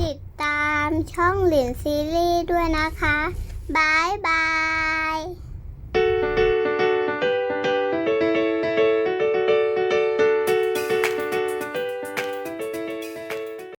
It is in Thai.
ติดตามช่องหลินซีรีส์ด้วยนะคะบายบาย